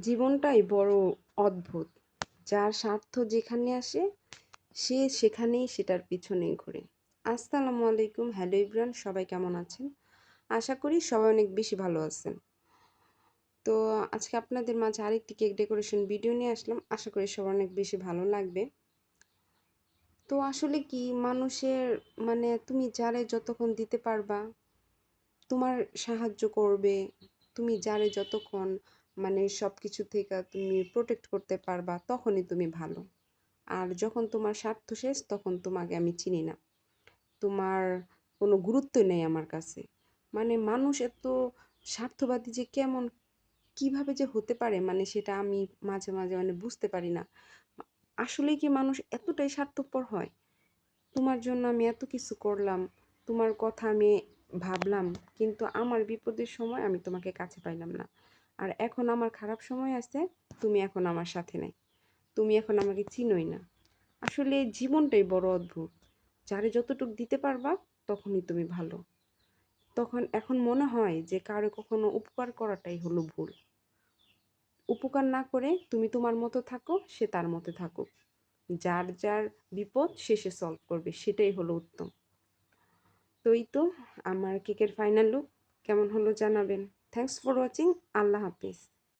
জীবনটাই বড় অদ্ভুত। যার স্বার্থ যেখানে আসে, সে সেখানেই সেটার পিছনেই ঘোরে। আসসালামু আলাইকুম, হ্যালো ইব্রান সবাই কেমন আছেন? আশা করি সবাই অনেক বেশি ভালো আছেন। তো আজকে আপনাদের মাঝে আরেকটি কেক ডেকোরেশন ভিডিও নিয়ে আসলাম। আশা করি সবার অনেক বেশি ভালো লাগবে। তো আসলে কি, মানুষের মানে তুমি যারে যতক্ষণ দিতে পারবা, তোমার সাহায্য করবে, তুমি যারে যতক্ষণ মানে সব কিছু থেকে তুমি প্রোটেক্ট করতে পারবা, তখনই তুমি ভালো। আর যখন তোমার স্বার্থ শেষ, তখন তোমাকে আমি চিনি না। তোমার কোনো গুরুত্বই নেই আমার কাছে। মানে মানুষ এত স্বার্থবাদী যে কেমন, কীভাবে যে হতে পারে মানে সেটা আমি মাঝে মাঝে মানে বুঝতে পারি না। আসলে কি মানুষ এতটাই স্বার্থপর হয়? তোমার জন্য আমি এত কিছু করলাম, তোমার কথা আমি ভাবলাম, কিন্তু আমার বিপদের সময় আমি তোমাকে কাছে পাইলাম না। আর এখন আমার খারাপ সময় আছে, তুমি এখন আমার সাথে নাই। তুমি এখন আমাকে চিনোই না। আসলে জীবনটাই বড় অদ্ভুত। যারে যতটুক দিতে পারবা, তখনই তুমি ভালো। তখন এখন মনে হয় যে কারও কখনো উপকার করাটাই হলো ভুল। উপকার না করে তুমি তোমার মতো থাকো, সে তার মতো থাকুক। যার যার বিপদ শেষে সলভ করবে, সেটাই হলো উত্তম। তো এই তো, আমার কেকের ফাইনাল লুক কেমন হলো জানাবেন? থ্যাংকস ফর ওয়াচিং আল্লাহ হাফিজ